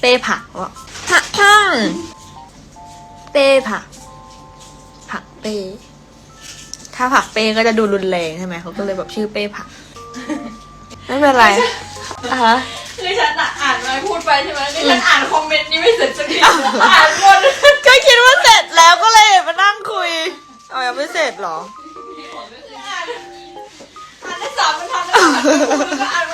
เป้ผักว่าผักผักเป้ผัก ผักเป้ ถ้าผักเป้ก็จะดูรุนแรงใช่ไหมเขาก็เลยแบบชื่อเป้ผัก ไม่เป็นไรอะฮะคือฉันอะอ่านมาพูดไปใช่ไหมนี่ฉันอ่านคอมเมนต์นี้ไม่เสร็จสักทีอ่านหมดก็คิดว่าเสร็จแล้วก็เลยมานั่งคุย เอายังไม่เสร็จเหรอ อ่านอ่านได้สามบรรทัดแล้วก็อ่าน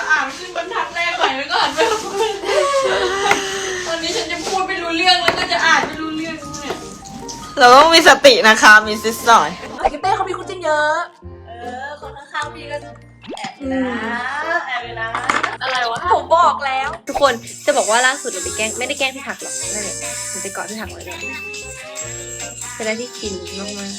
เราต้องมีสตินะคะมีซิสหน่อย แต่กิเป้เขามีคู่จิ้นเยอะ เออ คนข้างๆพี่ก็แอบอยู่นะแอบอยู่นะ อะไรวะ ผมบอกแล้ว ทุกคนจะบอกว่าล่าสุดเราไปแกล้งไม่ได้แกล้งพี่ผักหรอกนั่นแหละหนูไปเกาะพี่ผักไว้เลยเป็นอะไรที่กินมาก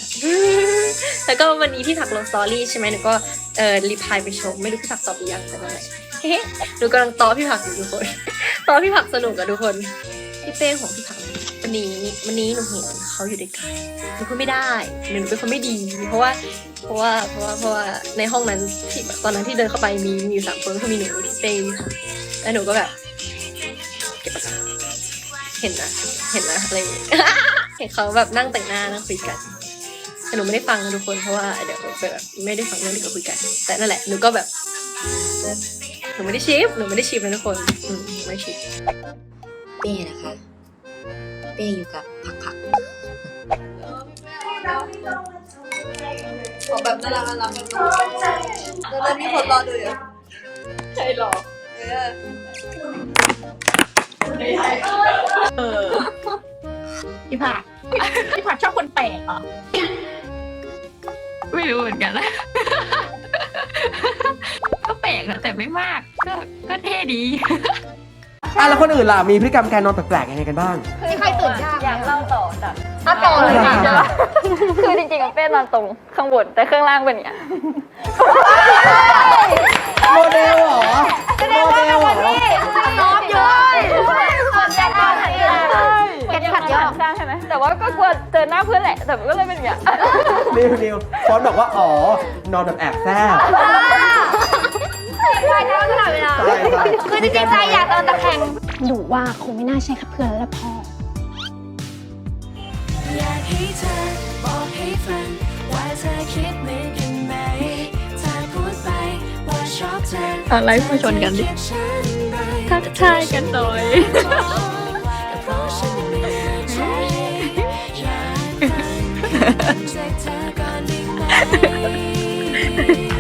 ๆ แล้วก็วันนี้พี่ผักลงสตอรี่ใช่ไหมหนูก็เอ่อรีพลายไปชม ไม่รู้พี่ผักตอบหรือยังแต่นั่นแหละเฮ้หนูกำลังต้อพี่ผักอยู่ทุกคนต้อพี่ผักสนุกอะทุกคนพี่เป้ของพี่ผัก วันนี้วันนี้หนูเห็นเขาอยู่ด้วยกันหนูพูดไม่ได้หนูเป็นคนไม่ดี เพราะว่า เพราะว่าเพราะว่าเพราะว่าในห้องนั้นที่ตอนนั้นที่เดินเข้าไปมีมีอยู่สามคนคือมีหนูเต้พี่ผักแล้วหนูก็แบบเก็บปากกาเห็นนะเห็นนะอะไรอย่างเงี้ยเห็นเขาแบบนั่งแต่งหน้านั่งคุยกันแต่หนูไม่ได้ฟังนะทุกคนเพราะว่าเดี๋ยวแบบไม่ได้ฟังเรื่องที่เขาคุยกัน แต่นั่นแหละหนูก็แบบหนูไม่ได้ชิปหนูไม่ได้ชิปนะทุกคนอืมไม่ชิปเป้นะคะ เป้อยู่กับผักผักขอแบบน่ารักน่ารักกันแล้วแล้วมีคนรอดูอยู่ใช่หรอพี่ผักพี่ผักชอบคนแปลกเหรอไม่รู้เหมือนกันนะก็แปลกอะแต่ไม่มาก ก็ก็เท่ดี อะแล้วคนอื่นล่ะมีพฤติกรรมการนอนแปลกๆยังไงกันบ้างใครตื่นยากอยากเล่าต่อจากถ้าต่อเลยค่ะ คือจริงๆเป้นอนตรงข้างบนแต่ข้างล่างเป็นอย่างเงี้ยโมเดลเหรอ โมเดลเหรอ น้องเยอะคนแยกบ้านหันข้างแกจะขัดยอกข้างใช่ไหมแต่ว่าก็กลัวเจอหน้าเพื่อนแหละแต่มันก็เลยเป็นอย่างเงี้ยนิวนิวฟอนบอกว่า อ๋อ นอนแบบแอบแซ่บ ลอยเท้ตลอดเวลาคือจริงๆใจอยากนอนตะแคงหนูว่าคงไม่น่าใช่ขับเพื่อนและพ่อ อยากใอบาเนกันไหมเธอพูดาชอบชนกันดิ ทักทายกันหน่อย อยา